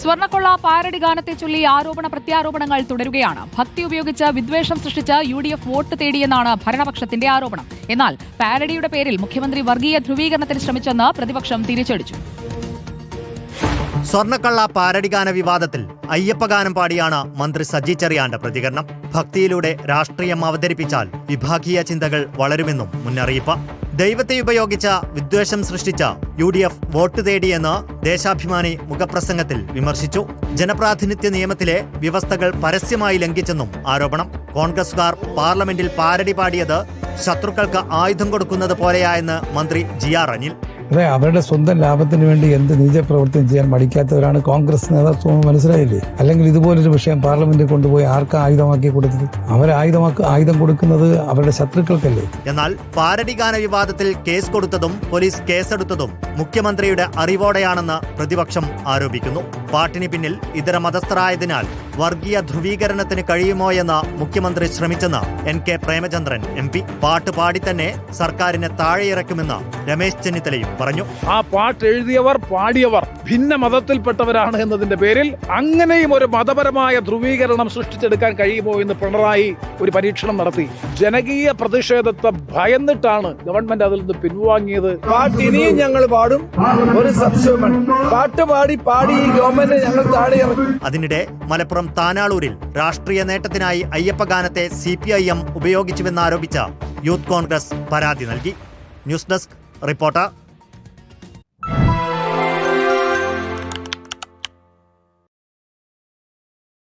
സ്വർണക്കൊള്ള parody ഗാനത്തെ ചൊല്ലി ആരോപണ പ്രത്യാരോപണങ്ങൾ തുടരുകയാണ്. ഭക്തി ഉപയോഗിച്ച് വിദ്വേഷം സൃഷ്ടിച്ച് യു ഡി എഫ് വോട്ട് തേടിയെന്നാണ് ഭരണപക്ഷത്തിന്റെ ആരോപണം. എന്നാൽ പാരഡിയുടെ പേരിൽ മുഖ്യമന്ത്രി വർഗീയ ധ്രുവീകരണത്തിന് ശ്രമിച്ചെന്ന് പ്രതിപക്ഷം തിരിച്ചടിച്ചു. സ്വർണക്കള്ള പാരടിഗാന വിവാദത്തിൽ അയ്യപ്പഗാനം പാടിയാണ് മന്ത്രി സജി ചെറിയാന്റെ പ്രതികരണം. ഭക്തിയിലൂടെ രാഷ്ട്രീയം അവതരിപ്പിച്ചാൽ വിഭാഗീയ ചിന്തകൾ വളരുമെന്നും മുന്നറിയിപ്പ്. ദൈവത്തെ ഉപയോഗിച്ച വിദ്വേഷം സൃഷ്ടിച്ച യു ഡി എഫ് വോട്ട് തേടിയെന്ന് ദേശാഭിമാനി മുഖപ്രസംഗത്തിൽ വിമർശിച്ചു. ജനപ്രാതിനിധ്യ നിയമത്തിലെ വ്യവസ്ഥകൾ പരസ്യമായി ലംഘിച്ചെന്നും ആരോപണം. കോൺഗ്രസുകാർ പാർലമെന്റിൽ പാരടി പാടിയത് ശത്രുക്കൾക്ക് ആയുധം കൊടുക്കുന്നത് പോലെയായെന്ന് മന്ത്രി ജി ആർ അനിൽ. അതെ അവരുടെ സ്വന്തം ലാഭത്തിന് വേണ്ടി എന്ത് നീചപ്രവർത്തനം ചെയ്യാൻ മടിക്കാത്തവരാണ് കോൺഗ്രസ് നേതൃത്വം മനസ്സിലായില്ലേ? അല്ലെങ്കിൽ ഇതുപോലൊരു വിഷയം പാർലമെന്റിൽ കൊണ്ടുപോയി ആർക്ക് ആയുധമാക്കി കൊടുത്തത്? അവർ ആയുധമാക്ക ആയുധം കൊടുക്കുന്നത് അവരുടെ ശത്രുക്കൾക്കല്ലേ? എന്നാൽ പാരടിഗാന വിവാദത്തിൽ കേസ് കൊടുത്തതും പോലീസ് കേസെടുത്തതും മുഖ്യമന്ത്രിയുടെ അറിവോടെയാണെന്ന് പ്രതിപക്ഷം ആരോപിക്കുന്നു. പാട്ടിന് പിന്നിൽ ഇതര മതസ്ഥരായതിനാൽ വർഗീയ ധ്രുവീകരണത്തിന് കഴിയുമോ എന്ന് മുഖ്യമന്ത്രി ശ്രമിച്ചെന്ന് N K Premachandran M P. പാട്ട് പാടി തന്നെ സർക്കാരിനെ താഴെയിറക്കുമെന്ന് രമേശ് ചെന്നിത്തലയും പറഞ്ഞു. ആ പാട്ട് എഴുതിയവർ പാടിയവർ ഭിന്ന മതത്തിൽപ്പെട്ടവരാണ് എന്നതിന്റെ പേരിൽ അങ്ങനെയും ഒരു മതപരമായ ധ്രുവീകരണം സൃഷ്ടിച്ചെടുക്കാൻ കഴിയുമോ എന്ന് പിണറായി ഒരു പരീക്ഷണം നടത്തി. ജനകീയ പ്രതിഷേധത്തെ ഭയന്നിട്ടാണ് ഗവൺമെന്റ് അതിൽ നിന്ന് പിൻവാങ്ങിയത്. പാട്ട് ഇനിയും ഞങ്ങൾ പാടും. ഒരു സംശയമാണ് പാട്ട് പാടി പാടി ഈ അതിനിടെ മലപ്പുറം താനാളൂരിൽ രാഷ്ട്രീയ നേട്ടത്തിനായി അയ്യപ്പഗാനത്തെ സി പി ഐ എം ഉപയോഗിച്ചുവെന്നാരോപിച്ച യൂത്ത് കോൺഗ്രസ് പരാതി നൽകി. News desk reporter